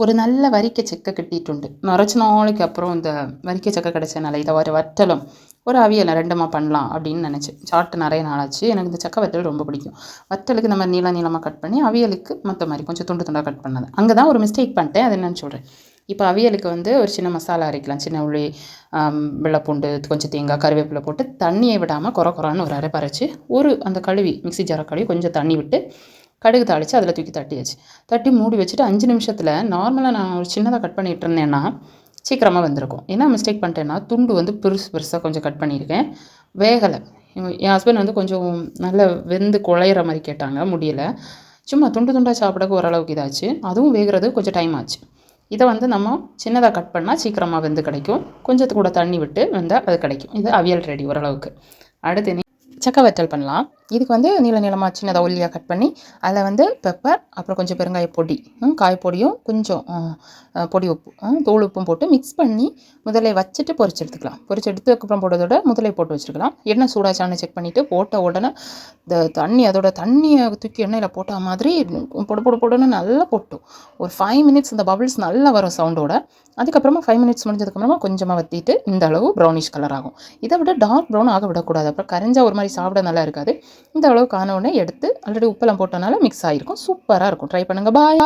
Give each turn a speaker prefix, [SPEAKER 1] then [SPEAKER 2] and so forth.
[SPEAKER 1] ஒரு நல்ல வரிக்க செக்க കിട്ടിയിട്ടുണ്ട് നിറച്ച് நாளைக்கு அப்புறம் இந்த வரிக்க செக்க கிடைச்சனால இதை ஒரு வற்றலும் ஒரு அவியலை ரெண்டுமா பண்ணலாம் அப்படின்னு நினச்சேன் சாப்பிட்டு நிறைய நாளாச்சு எனக்கு இந்த செக்க வற்றல் ரொம்ப பிடிக்கும் வற்றலுக்கு நம்ம நீள நீளமாக கட் பண்ணி அவியலுக்கு மற்ற மாதிரி கொஞ்சம் துண்டு துண்டாக கட் பண்ணது அங்கே தான் ஒரு மிஸ்டேக் பண்ணிட்டேன் அது என்னன்னு சொல்கிறேன் இப்போ அவியலுக்கு வந்து ஒரு சின்ன மசாலா அரைக்கலாம் சின்ன உள்ளி ஆம், வெள்ளைப்பூண்டு கொஞ்சம் தேங்காய் கருவேப்பிலை போட்டு தண்ணியை விடாமல் குறை குறான்னு ஒரு அரை பறைச்சி ஒரு அந்த கழுவி மிக்ஸி ஜாரை கழுவி கொஞ்சம் தண்ணி விட்டு கடுகு தாளித்து அதில் தூக்கி தட்டியாச்சு. தட்டி மூடி வச்சுட்டு அஞ்சு நிமிஷத்தில் நார்மலாக நான் ஒரு சின்னதாக கட் பண்ணிகிட்டு இருந்தேன்னா சீக்கிரமாக வந்திருக்கும். என்ன மிஸ்டேக் பண்ணிட்டேன்னா துண்டு வந்து பெருசு பெருசாக கொஞ்சம் கட் பண்ணியிருக்கேன். வேகலை. என் ஹஸ்பண்ட் வந்து கொஞ்சம் நல்ல வெந்து குழையிற மாதிரி கேட்டாங்க. முடியலை. சும்மா துண்டு துண்டாக சாப்பிடக்கு ஓரளவுக்கு இதாச்சு. அதுவும் வேகிறது கொஞ்சம் டைம் ஆச்சு. இதை வந்து நம்ம சின்னதாக கட் பண்ணால் சீக்கிரமாக வெந்து கிடைக்கும். கொஞ்சத்து கூட தண்ணி விட்டு வெந்தால் அது கிடைக்கும். இது அவியல் ரெடி ஓரளவுக்கு. அடுத்து நீ சக்க வற்றல் பண்ணலாம். இதுக்கு வந்து நீள நீளமாக சின்னதாக ஒல்லியாக கட் பண்ணி அதில் வந்து பெப்பர் அப்புறம் கொஞ்சம் பெருங்காய பொடி ம், காயப்பொடியும் கொஞ்சம் பொடி உப்பு தூள் உப்பும் போட்டு மிக்ஸ் பண்ணி முதலை வச்சுட்டு பொரிச்சு எடுத்துக்கலாம். பொரிச்சு எடுத்ததுக்கப்புறம் போட்டதோட முதல்ல போட்டு வச்சுருக்கலாம். எண்ணெய் சூடாச்சான்னு செக் பண்ணிவிட்டு போட்ட உடனே இந்த தண்ணி அதோட தண்ணியை தூக்கி எண்ணெயில் போட்ட மாதிரி பொடு பொடு பொடுன்னு நல்லா போட்டும் ஒரு ஃபைவ் மினிட்ஸ் இந்த பபிள்ஸ் நல்லா வரும் சவுண்டோட அதுக்கப்புறமா ஃபைவ் மினிட்ஸ் முடிஞ்சதுக்கப்புறமா கொஞ்சமாக வற்றிட்டு இந்த அளவு ப்ரௌனிஷ் கலர் ஆகும். இதை விட டார்க் ப்ரௌன் ஆக விடக்கூடாது. அப்புறம் கரைஞ்சா ஒரு மாதிரி சாப்பிட நல்லா இருக்காது. இந்த அளவுக்கு காண உடனே எடுத்து ஆல்ரெடி உப்பெல்லாம் போட்டனால மிக்ஸ் ஆகிருக்கும் சூப்பராக இருக்கும். ட்ரை பண்ணுங்கள் பாய்